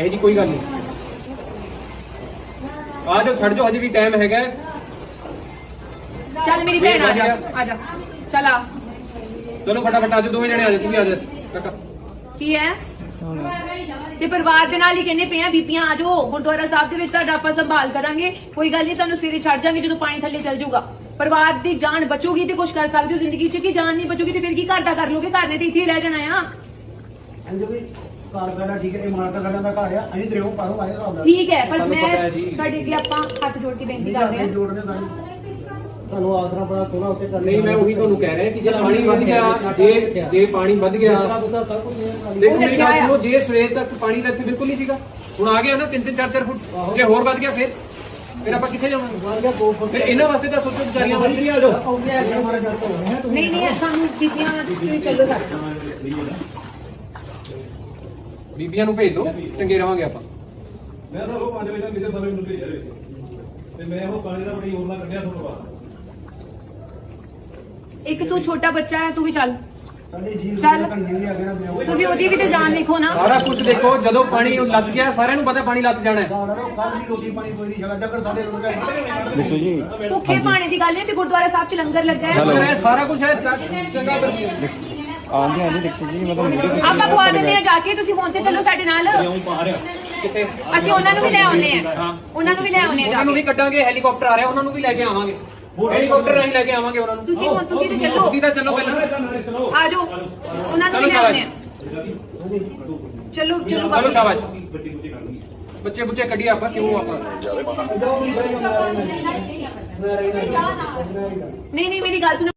ਇਹ ਜੀ ਕੋਈ ਗੱਲ ਨਹੀਂ। ਆ ਜਾਓ ਛੱਡ ਜਾਓ ਹਜੇ ਵੀ ਟਾਈਮ ਹੈਗਾ ਹੈ। ਚੱਲ ਮੇਰੀ ਭੈਣ ਆ ਜਾ ਆ ਜਾ। ਚੱਲ ਆ। ਚਲੋ ਫਟਾਫਟ ਆ ਜਾਓ ਦੋਵੇਂ ਜਣੇ ਆ ਜਾਓ ਤੂੰ ਵੀ ਆ ਜਾ। ਕਾਕਾ ਕੀ ਹੈ? ਤੇ ਪਰਿਵਾਰ ਦੇ ਨਾਲ ਹੀ ਕਹਿੰਦੇ ਪਏ ਆ ਬੀਬੀਆਂ ਆ ਜਾਓ। ਗੁਰਦੁਆਰਾ ਸਾਹਿਬ ਦੇ ਵਿੱਚ ਤੁਹਾਡਾ ਆਪਾਂ ਸੰਭਾਲ ਕਰਾਂਗੇ। ਕੋਈ ਗੱਲ ਨਹੀਂ ਤੁਹਾਨੂੰ ਸਿਰੇ ਛੱਡ ਜਾਾਂਗੇ ਜਦੋਂ ਪਾਣੀ ਥੱਲੇ ਚੱਲ ਜਾਊਗਾ। ਪਰਿਵਾਰ ਦੀ ਜਾਨ ਬਚੂਗੀ ਤੇ ਕੁਝ ਕਰ ਸਕਦੇ ਹੋ ਜ਼ਿੰਦਗੀ 'ਚ। ਕਿ ਜਾਨ ਨਹੀਂ ਬਚੂਗੀ ਤੇ ਫਿਰ ਕੀ ਘਰ ਦਾ ਕਰ ਲੋਗੇ ਘਰ ਨੇ ਤੇ ਇੱਥੇ ਹੀ ਰਹਿ ਜਾਣਾ ਆ। ਘਰ ਸਾਡਾ ਠੀਕ ਹੈ ਇਹ ਮਾਲਕਾ ਸਾਡਾ ਦਾ ਘਰ ਆ ਅਸੀਂ ਦਰਿਓ ਪਾਰੋਂ ਆਏ ਹਿਸਾਬ ਦਾ ਠੀਕ ਹੈ ਪਰ ਮੈਂ। ਤੁਹਾਡੇ ਅੱਗੇ ਆਪਾਂ ਹੱਥ ਜੋੜ ਕੇ ਬੇਨਤੀ ਕਰਦੇ ਹਾਂ। ਜੋੜਨੇ ਸਾਡੀ ਤੁਹਾਨੂੰ ਆਸਰਾ ਬੜਾ ਸੋਹਣਾ ਉੱਤੇ ਕਰਨੀ ਨਹੀਂ ਮੈਂ ਉਹੀ ਤੁਹਾਨੂੰ ਕਹਿ ਰਿਹਾ ਕਿ ਜੇ ਪਾਣੀ ਵੱਧ ਗਿਆ ਜੇ ਜੇ ਪਾਣੀ ਵੱਧ ਗਿਆ। ਦੇਖੋ ਮੇਰੀ ਗੱਲ। ਸੁਣੋ ਜੇ ਸਵੇਰ ਤੱਕ ਪਾਣੀ ਦਾ ਇੱਥੇ ਬਿਲਕੁਲ ਨਹੀਂ ਸੀਗਾ ਹੁਣ ਆ ਗਿਆ ਨਾ 3-3 4-4 ਫੁੱਟ ਜੇ ਹੋਰ ਵੱਧ ਗਿਆ ਫਿਰ? ਫਿਰ ਆਪਾਂ ਕਿੱਥੇ ਜਾਵਾਂਗੇ? ਬਣ ਗਿਆ 2 ਫੁੱਟ। ਫਿਰ ਇਹਨਾਂ ਵਾਸਤੇ ਤਾਂ ਸੋਚੋ ਵਿਚਾਰੀਆਂ ਰਹੀਆਂ ਆ ਜਾਓ। ਨਹੀਂ ਨਹੀਂ ਸਾਨੂੰ ਬੀਬੀਆਂ ਤੁਸੀਂ ਚੱਲੋ ਸਾਡੇ ਨਾਲ। ਬੀਬੀਆਂ ਨੂੰ ਭੇਜ ਦਿਓ ਚੰਗੇ ਰਵਾਂਗੇ ਆਪਾਂ। ਮੈਂ ਤਾਂ ਉਹ 5 ਵਜੇ ਤੱਕ ਮੇਰੇ ਸਾਰੇ ਮੈਨੂੰ ਭੇਜਿਆ ਵਿੱਚ ਤੇ ਮੈਂ ਉਹ ਪਾਣੀ ਦਾ ਬੜੀ ਹੋਰ ਨਾਲ ਕੱਢਿਆ ਤੁਹਾਨੂੰ ਬਾਅਦ ਇੱਕ ਤੂੰ ਛੋਟਾ ਬੱਚਾ ਹੈ ਤੂੰ ਵੀ ਚੱਲ। ਚੱਲ। ਕੰਨੀ ਵੀ ਆ ਗਿਆ ਦਰਿਓ ਤੂੰ ਵੀ ਉਹਦੀ ਵੀ ਤੇ ਜਾਨ ਲਿਖੋ ਨਾ। ਸਾਰਾ ਕੁਝ ਦੇਖੋ ਜਦੋਂ ਪਾਣੀ ਲੱਗ ਗਿਆ ਸਾਰਿਆਂ ਨੂੰ ਪਤਾ ਪਾਣੀ ਲੱਗ ਜਾਣਾ ਹੈ। ਕੱਲ ਵੀ ਰੋਟੀ ਪਾਣੀ ਕੋਈ ਨਹੀਂ ਜਗਾ ਜੱਕਰ ਸਾਡੇ ਰੁਕ ਗਏ ਭੁੱਖੇ ਪਾਣੀ ਦੀ ਗੱਲ ਨਹੀਂ ਤੇ ਗੁਰਦੁਆਰਾ ਸਾਹਿਬ 'ਚ ਲੰਗਰ ਲੱਗਾ ਹੈ। ਸਾਰਾ ਕੁਝ ਹੈ ਚੰਗਾ ਆਂਦੇ ਆਂਦੇ ਦੇਖੋ ਜੀ ਮਤਲਬ ਵੀਡੀਓ ਆਪਾਂ ਖਵਾ ਦਿੰਦੇ ਆ ਜਾ ਕੇ ਤੁਸੀਂ ਫੋਨ ਤੇ ਚੱਲੋ ਸਾਡੇ ਨਾਲ। ਕਿੱਥੇ? ਅਸੀਂ ਉਹਨਾਂ ਨੂੰ ਵੀ ਲੈ ਆਉਨੇ ਆ ਉਹਨਾਂ ਨੂੰ ਵੀ ਲੈ ਆਉਨੇ ਆ ਜਾ ਉਹਨਾਂ ਨੂੰ ਵੀ ਕੇ। ਕੱਢਾਂਗੇ ਹੈਲੀਕਾਪਟਰ ਆ ਰਿਹਾ ਉਹਨਾਂ ਨੂੰ ਵੀ ਲੈ ਕੇ ਆਵਾਂਗੇ। ਹੈਲੀਕਾਪਟਰ ਰਾਹੀਂ ਲੈ ਕੇ ਆਵਾਂਗੇ ਉਹਨਾਂ ਨੂੰ। ਤੁਸੀਂ ਹੁਣ ਤੁਸੀਂ ਤੇ ਚੱਲੋ। ਤੁਸੀਂ ਤਾਂ ਚੱਲੋ ਪਹਿਲਾਂ। ਆ ਜਾਓ। ਉਹਨਾਂ ਨੂੰ ਵੀ ਲੈ ਚਲੋ ਆਉਨੇ ਆ ਚਲੋ ਚਲੋ ਚਲੋ ਬਾਬਾ ਸ਼ਾਬਾਸ਼। ਬੱਚੇ ਬੁੱਚੇ ਕੱਢੀਏ ਆਪਾਂ ਕਿਉਂ ਆਪਾਂ? ਨਹੀਂ ਨਹੀਂ ਮੇਰੀ ਗੱਲ ਸੁਣੋ।